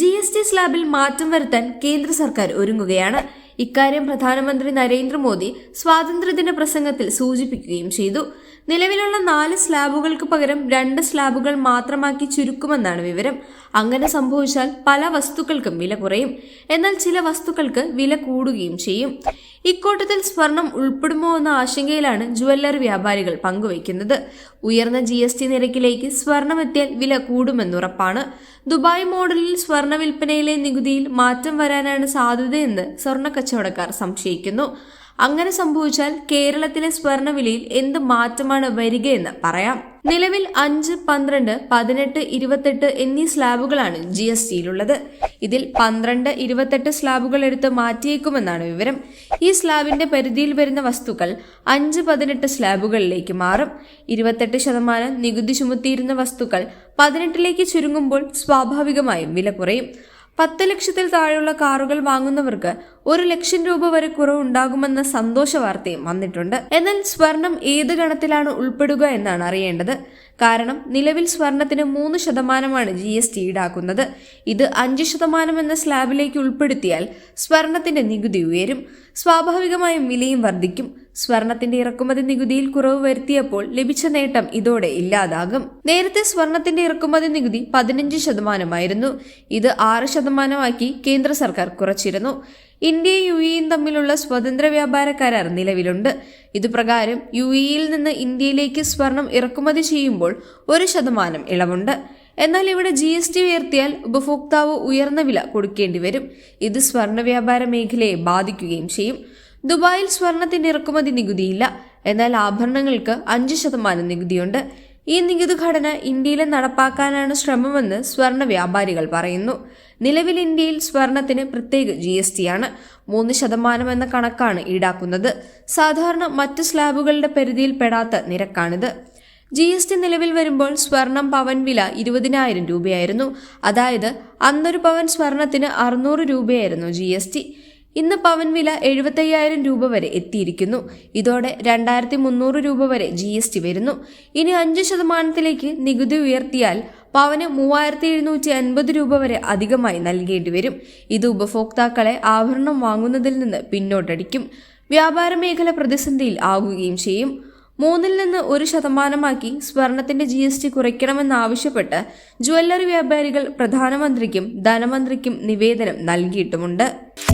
G S T സ്ലാബിൽ മാറ്റം വരുത്താൻ കേന്ദ്ര സർക്കാർ ഒരുങ്ങുകയാണ്. ഇക്കാര്യം പ്രധാനമന്ത്രി നരേന്ദ്രമോദി സ്വാതന്ത്ര്യദിന പ്രസംഗത്തിൽ സൂചിപ്പിക്കുകയും ചെയ്തു. നിലവിലുള്ള നാല് സ്ലാബുകൾക്ക് പകരം രണ്ട് സ്ലാബുകൾ മാത്രമാക്കി ചുരുക്കുമെന്നാണ് വിവരം. അങ്ങനെ സംഭവിച്ചാൽ പല വസ്തുക്കൾക്കും വില കുറയും. എന്നാൽ ചില വസ്തുക്കൾക്ക് വില കൂടുകയും ചെയ്യും. ഇക്കൂട്ടത്തിൽ സ്വർണം ഉൾപ്പെടുമോ എന്ന ആശങ്കയിലാണ് ജുവല്ലറി വ്യാപാരികൾ പങ്കുവയ്ക്കുന്നത്. ഉയർന്ന ജി എസ് ടി നിരക്കിലേക്ക് സ്വർണം എത്തിയാൽ വില കൂടുമെന്നുറപ്പാണ്. ദുബായ് മോഡലിൽ സ്വർണ വിൽപ്പനയിലെ നികുതിയിൽ മാറ്റം വരാനാണ് സാധ്യതയെന്ന് സ്വർണ കച്ചവടക്കാർ സംശയിക്കുന്നു. അങ്ങനെ സംഭവിച്ചാൽ കേരളത്തിലെ സ്വർണവിലയിൽ എന്ത് മാറ്റമാണ് വരികയെന്ന് പറയാം. നിലവിൽ അഞ്ച് പന്ത്രണ്ട് പതിനെട്ട് ഇരുപത്തെട്ട് എന്നീ സ്ലാബുകളാണ് ജി എസ് ടിയിലുള്ളത്. ഇതിൽ പന്ത്രണ്ട് ഇരുപത്തെട്ട് സ്ലാബുകൾ എടുത്ത് മാറ്റിയേക്കുമെന്നാണ് വിവരം. ഈ സ്ലാബിന്റെ പരിധിയിൽ വരുന്ന വസ്തുക്കൾ അഞ്ച് പതിനെട്ട് സ്ലാബുകളിലേക്ക് മാറും. ഇരുപത്തെട്ട് ശതമാനം നികുതി ചുമത്തിയിരുന്ന വസ്തുക്കൾ പതിനെട്ടിലേക്ക് ചുരുങ്ങുമ്പോൾ സ്വാഭാവികമായും വില കുറയും. പത്ത് ലക്ഷത്തിൽ താഴെയുള്ള കാറുകൾ വാങ്ങുന്നവർക്ക് ഒരു ലക്ഷം രൂപ വരെ കുറവുണ്ടാകുമെന്ന സന്തോഷ വാർത്തയും വന്നിട്ടുണ്ട്. എന്നാൽ സ്വർണം ഏത് ഗണത്തിലാണ് ഉൾപ്പെടുക എന്നാണ് അറിയേണ്ടത്. കാരണം നിലവിൽ സ്വർണത്തിന് മൂന്ന് ശതമാനമാണ് ജി എസ് ടി ഈടാക്കുന്നത്. ഇത് അഞ്ച് ശതമാനം എന്ന സ്ലാബിലേക്ക് ഉൾപ്പെടുത്തിയാൽ സ്വർണത്തിന്റെ നികുതി ഉയരും. സ്വാഭാവികമായും വിലയും വർദ്ധിക്കും. സ്വർണത്തിന്റെ ഇറക്കുമതി നികുതിയിൽ കുറവ് വരുത്തിയപ്പോൾ ലഭിച്ച നേട്ടം ഇതോടെ ഇല്ലാതാകും. നേരത്തെ സ്വർണത്തിന്റെ ഇറക്കുമതി നികുതി പതിനഞ്ച് ശതമാനമായിരുന്നു. ഇത് ആറ് ശതമാനമാക്കി കേന്ദ്ര സർക്കാർ കുറച്ചിരുന്നു. ഇന്ത്യയും യു ഇയും തമ്മിലുള്ള സ്വതന്ത്ര വ്യാപാര കരാർ നിലവിലുണ്ട്. ഇതുപ്രകാരം യു ഇയിൽ നിന്ന് ഇന്ത്യയിലേക്ക് സ്വർണം ഇറക്കുമതി ചെയ്യുമ്പോൾ ഒരു ശതമാനം ഇളവുണ്ട്. എന്നാൽ ഇവിടെ ജി എസ് ടി ഉയർത്തിയാൽ ഉപഭോക്താവ് ഉയർന്ന വില കൊടുക്കേണ്ടി വരും. ഇത് സ്വർണ വ്യാപാര മേഖലയെ ബാധിക്കുകയും ചെയ്യും. ദുബായിൽ സ്വർണത്തിന്റെ ഇറക്കുമതി നികുതിയില്ല. എന്നാൽ ആഭരണങ്ങൾക്ക് അഞ്ച് ശതമാനം നികുതിയുണ്ട്. ഈ നികുതി ഘടന ഇന്ത്യയിൽ നടപ്പാക്കാനാണ് ശ്രമമെന്ന് സ്വർണ വ്യാപാരികൾ പറയുന്നു. നിലവിൽ ഇന്ത്യയിൽ സ്വർണത്തിന് പ്രത്യേക ജി എസ് ടി ആണ്. മൂന്ന് ശതമാനം എന്ന കണക്കാണ് ഈടാക്കുന്നത്. സാധാരണ മറ്റ് സ്ലാബുകളുടെ പരിധിയിൽ പെടാത്ത നിരക്കാണിത്. ജി എസ് ടി നിലവിൽ വരുമ്പോൾ സ്വർണം പവൻ വില ഇരുപതിനായിരം രൂപയായിരുന്നു. അതായത് അന്നൊരു പവൻ സ്വർണത്തിന് അറുന്നൂറ് രൂപയായിരുന്നു ജി എസ് ടി ഇന്ന് പവൻ വില എഴുപത്തയ്യായിരം രൂപ വരെ എത്തിയിരിക്കുന്നു. ഇതോടെ രണ്ടായിരത്തി മുന്നൂറ് രൂപ വരെ ജി എസ് ടി വരുന്നു. ഇനി അഞ്ച് ശതമാനത്തിലേക്ക് നികുതി ഉയർത്തിയാൽ പവന് മൂവായിരത്തി എഴുന്നൂറ്റി അൻപത് രൂപ വരെ അധികമായി നൽകേണ്ടി വരും. ഇത് ഉപഭോക്താക്കളെ ആഭരണം വാങ്ങുന്നതിൽ നിന്ന് പിന്നോട്ടടിക്കും. വ്യാപാര മേഖല പ്രതിസന്ധിയിൽ ആകുകയും ചെയ്യും. മൂന്നിൽ നിന്ന് ഒരു ശതമാനമാക്കി സ്വർണത്തിന്റെ ജി എസ് ടി കുറയ്ക്കണമെന്നാവശ്യപ്പെട്ട് ജ്വല്ലറി വ്യാപാരികൾ പ്രധാനമന്ത്രിക്കും ധനമന്ത്രിക്കും നിവേദനം നൽകിയിട്ടുമുണ്ട്.